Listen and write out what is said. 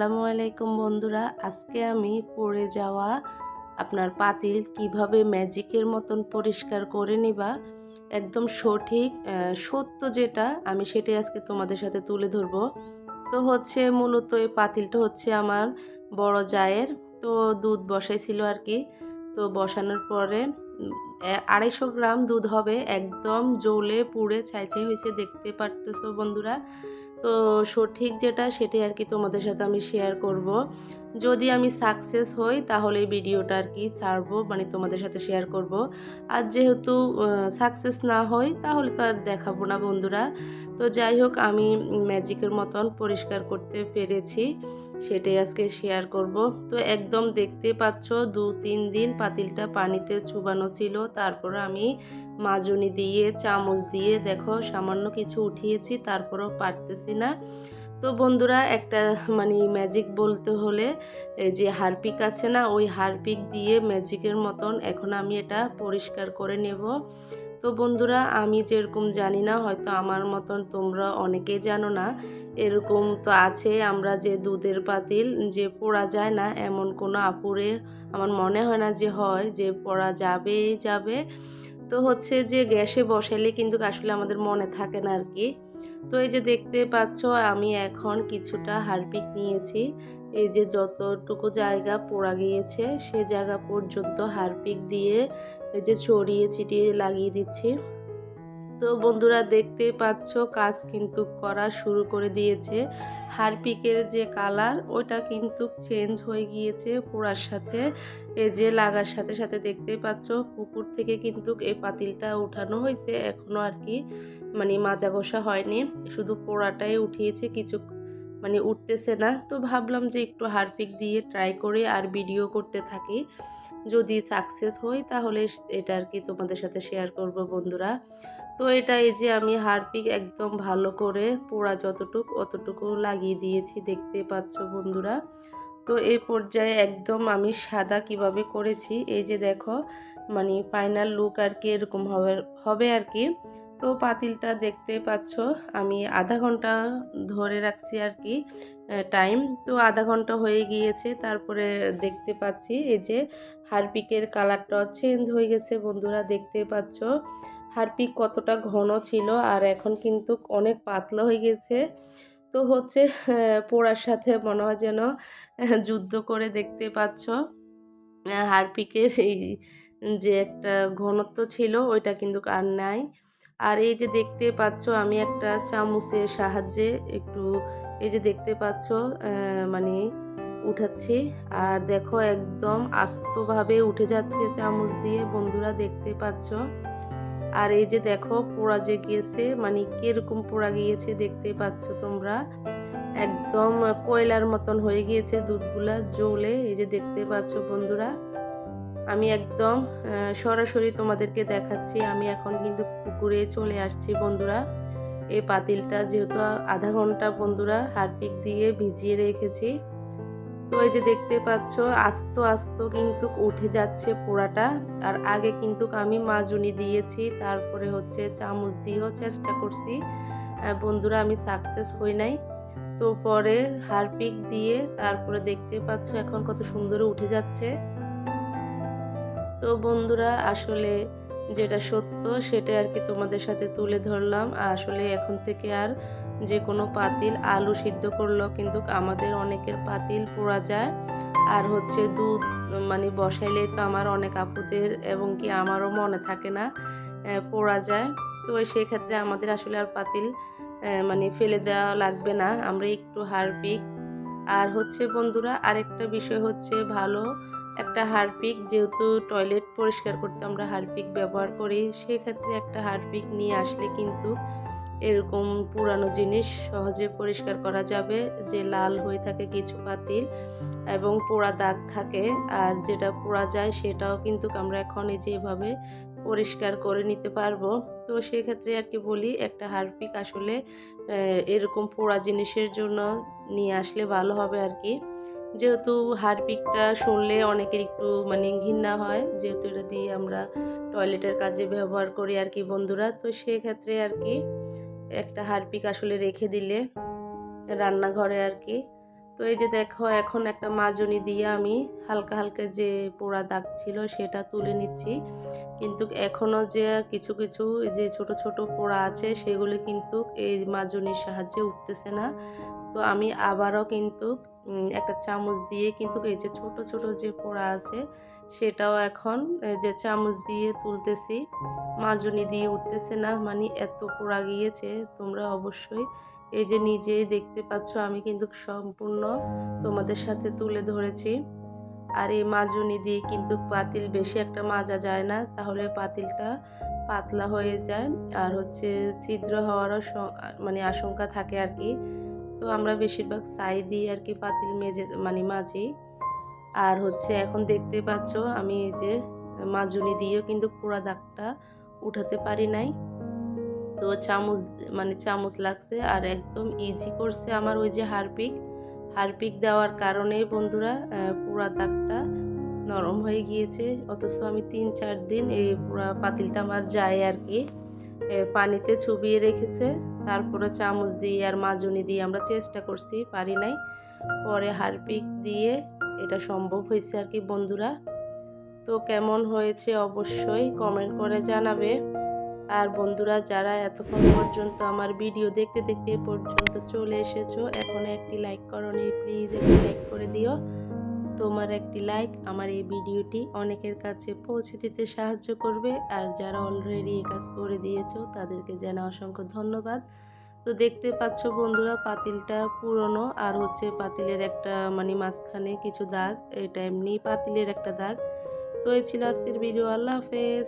আসসালামু আলাইকুম বন্ধুরা। আজকে আমি পড়ে যাওয়া আপনার পাতিল কীভাবে ম্যাজিকের মতন পরিষ্কার করে নিবা, একদম সঠিক সত্য যেটা, আমি সেটাই আজকে তোমাদের সাথে তুলে ধরবো। তো হচ্ছে মূলত এই পাতিলটা হচ্ছে আমার বড় জায়ের, তো দুধ বসাইছিল আর কি। তো বসানোর পরে আড়াইশো গ্রাম দুধ হবে, একদম জ্বলে পুড়ে ছাই ছাই হয়েছে দেখতে পারতেছো বন্ধুরা। তো সঠিক যেটা সেটাই আর কি তোমাদের সাথে আমি শেয়ার করব। যদি আমি সাকসেস হই, তাহলে ভিডিওটা আর কি ছাড়বো মানে তোমাদের সাথে শেয়ার করব। আর যেহেতু সাকসেস না হই, তাহলে তো আর দেখাবো না বন্ধুরা। তো যাই হোক, আমি ম্যাজিকের মতন পরিষ্কার করতে পেরেছি। সেটাই আজকে শেয়ার করব। তো একদম দেখতে পাচ্ছ, দু তিন দিন পাতিলটা পানিতে চুবানো ছিল। তারপর আমি মাজুনি দিয়ে, চামচ দিয়ে দেখো সামান্য কিছু উঠিয়েছি, তারপরও পারতেছি না। তো বন্ধুরা, একটা মানে ম্যাজিক বলতে হলে যে হারপিক আছে না, ওই হারপিক দিয়ে ম্যাজিকের মতন এখন আমি এটা পরিষ্কার করে নেব। তো বন্ধুরা, আমি যেরকম জানি না, হয়তো আমার মতন তোমরা অনেকেই জানো না, এরকম তো আছে, আমরা যে দুধের পাতিল যে পোড়া যায় না, এমন কোনো আপুরে আমার মনে হয় না যে হয়, যে পড়া যাবেই যাবে। তো হচ্ছে যে গ্যাসে বসালে কিন্তু আসলে আমাদের মনে থাকে না আর কি। তো এই যে দেখতে পাচ্ছ, আমি এখন কিছুটা হারপিক নিয়েছি, এই যে যতটুকু জায়গা পোড়া গিয়েছে, সে জায়গা পর্যন্ত হারপিক দিয়ে এই যে ছড়িয়ে ছিটিয়ে লাগিয়ে দিচ্ছি। তো বন্ধুরা দেখতে পাচ্ছ, কাজ কিন্তু করা শুরু করে দিয়েছে। হারপিকের যে কালার, ওটা কিন্তু চেঞ্জ হয়ে গিয়েছে পোড়ার সাথে। এই যে লাগার সাথে সাথে দেখতে পাচ্ছ, পুকুর থেকে কিন্তু এই পাতিলটা উঠানো হয়েছে। এখনও আর কি মানে মাজা ঘষা হয়নি। শুধু পোড়াটাই উঠিয়েছে। কিছু মানে উঠতেছে না। তো ভাবলাম যে একটু হারপিক দিয়ে ট্রাই করে আর ভিডিও করতে থাকি। যদি সাকসেস হই তাহলে এটা আর কি তোমাদের সাথে শেয়ার করব বন্ধুরা। তো এটা এই যে আমি হারপিক একদম ভালো করে পোড়া যতটুক অতটুকু লাগিয়ে দিয়েছি দেখতে পাচ্ছ বন্ধুরা। তো এই পর্যায়ে একদম আমি সাদা কীভাবে করেছি, এই যে দেখো মানে ফাইনাল লুক আর কি এরকম হবে হবে আর কি তো পাতিলটা দেখতে পাচ্ছ, আমি আধা ঘণ্টা ধরে রাখছি আর কি টাইম তো আধা ঘণ্টা হয়ে গিয়েছে। তারপরে দেখতে পাচ্ছি এই যে হারপিকের কালারটা চেঞ্জ হয়ে গেছে বন্ধুরা দেখতে পাচ্ছ। হারপিক কতটা ঘন ছিল আর এখন কিন্তু অনেক পাতলা হয়ে গেছে। তো হচ্ছে পোড়ার সাথে মনে হয় যেন যুদ্ধ করে দেখতে পাচ্ছ। হারপিকের এই যে একটা ঘনত্ব ছিল, ওইটা কিন্তু আর নাই। আর এই যে দেখতে পাচ্ছ, আমি একটা চামচের সাহায্যে একটু এই যে দেখতে পাচ্ছ মানে উঠাচ্ছি। আর দেখো একদম আস্তভাবে উঠে যাচ্ছে চামচ দিয়ে, বন্ধুরা দেখতে পাচ্ছ। আর এই যে দেখো পোড়া যে গিয়েছে মানে কীরকম পোড়া গিয়েছে দেখতে পাচ্ছ তোমরা। একদম কয়লার মতন হয়ে গিয়েছে দুধগুলা জ্বলে এই যে দেখতে পাচ্ছ বন্ধুরা। আমি একদম সরাসরি তোমাদেরকে দেখাচ্ছি। আমি এখন কিন্তু পুকুরে চলে আসছি বন্ধুরা। এই পাতিলটা যেহেতু আধা ঘণ্টা বন্ধুরা হারপিক দিয়ে ভিজিয়ে রেখেছি। তো এই যে দেখতে পাচ্ছ, আস্ত আস্ত কিন্তু উঠে যাচ্ছে পোড়াটা। আর আগে কিন্তু আমি মাজুনি দিয়েছি, তারপরে হচ্ছে চামচ দিয়েও চেষ্টা করছি। বন্ধুরা আমি সাকসেস হই নাই। তো পরে হারপিক দিয়ে তারপরে দেখতে পাচ্ছ এখন কত সুন্দর উঠে যাচ্ছে। তো বন্ধুরা, আসলে যেটা সত্য সেটা আর কি তোমাদের সাথে তুলে ধরলাম। আসলে এখন থেকে আর যে কোনো পাতিল আলু সিদ্ধ করল কিন্তু আমাদের অনেকের পাতিল পোড়া যায়। আর হচ্ছে দুধ মানে বসাইলে তো আমার অনেক আপুদের এবং কি আমারও মনে থাকে না পোড়া যায়। তো সেই ক্ষেত্রে আমাদের আসলে আর পাতিল মানে ফেলে দেওয়া লাগবে না। আমরা একটু হারপিক আর হচ্ছে বন্ধুরা, আরেকটা বিষয় হচ্ছে ভালো একটা হারপিক, যেহেতু টয়লেট পরিষ্কার করতে আমরা হারপিক ব্যবহার করি, সেক্ষেত্রে একটা হারপিক নিয়ে আসলে কিন্তু এরকম পুরানো জিনিস সহজে পরিষ্কার করা যাবে, যে লাল হয়ে থাকে কিছু পাতিল এবং পোড়া দাগ থাকে, আর যেটা পোড়া যায় সেটাও কিন্তু আমরা এখন এই যে এভাবে পরিষ্কার করে নিতে পারব। তো সেক্ষেত্রে আর কি বলি, একটা হারপিক আসলে এরকম পোড়া জিনিসের জন্য নিয়ে আসলে ভালো হবে আর কি। যেহেতু হারপিকটা শুনলে অনেকের একটু মানে ঘৃণা হয়, যেহেতু এটা দিয়ে আমরা টয়লেটের কাজে ব্যবহার করি আর কি বন্ধুরা, তো সেক্ষেত্রে আর কি একটা হারপিক আসলে রেখে দিলে রান্নাঘরে আর কি। তো এই যে দেখো, এখন একটা মাজনি দিয়ে আমি হালকা হালকা যে পোড়া দাগ ছিল সেটা তুলে নিচ্ছি। কিন্তু এখনও যে কিছু কিছু যে ছোট ছোট পোড়া আছে সেগুলো কিন্তু এই মাজনির সাহায্যে উঠতেছে না। তো আমি আবারও কিন্তু একটা চামচ দিয়ে কিন্তু এই যে ছোট ছোট যে পোড়া আছে, সেটাও এখন এই যে চামচ দিয়ে তুলতেছি। মাজনি দিয়ে উঠতেছে না মানে এত পোড়া গিয়েছে, তোমরা অবশ্যই এই যে নিজেই দেখতে পাচ্ছ, আমি কিন্তু সম্পূর্ণ তোমাদের সাথে তুলে ধরেছি। আর এই মাজনি দিয়ে কিন্তু পাতিল বেশি একটা মাজা যায় না, তাহলে পাতিলটা পাতলা হয়ে যায়। আর হচ্ছে ছিদ্র হওয়ারও মানে আশঙ্কা থাকে আর কি। তো আমরা বেশিরভাগ ছাই দিয়ে আর কি পাতিল মেজে মানে মাজি আর হচ্ছে এখন দেখতে পাচ্ছ আমি এই যে মাজনি দিয়েও কিন্তু পোড়া দাগটা উঠাতে পারি নাই। তো চামচ মানে চামচ লাগছে আর একদম ইজি করছে আমার ওই যে হারপিক। হারপিক দেওয়ার কারণে বন্ধুরা পুরা দাগটা নরম হয়ে গিয়েছে। অথচ আমি তিন চার দিন এই পুরা পাতিলটা আমার যায় আর কি। পানিতে চুবিয়ে রেখেছে। তারপরে চামচ দিয়ে আর মাজুনি দিয়ে আমরা চেষ্টা করছি, পারি নাই। পরে হারপিক দিয়ে এটা সম্ভব হয়েছে আর কি, বন্ধুরা। তো কেমন হয়েছে অবশ্যই কমেন্ট করে জানাবে। আর বন্ধুরা, যারা এতক্ষণ পর্যন্ত আমার ভিডিও দেখতে দেখতে পর্যন্ত চলে এসেছ, এখন একটি লাইক করনি প্লিজ একটি লাইক করে দিও। তোমার একটি লাইক আমার এই ভিডিওটি অনেকের কাছে পৌঁছে দিতে সাহায্য করবে। আর যারা অলরেডি এই কাজ করে দিয়েছ, তাদেরকে জানা অসংখ্য ধন্যবাদ। তো দেখতে পাচ্ছ বন্ধুরা, পাতিলটা পুরনো আর হচ্ছে পাতিলের একটা মানে মাঝখানে কিছু দাগ এটা এমনি পাতিলের একটা দাগ। তো এই ছিল আজকের ভিডিও আল্লাহ হাফেজ।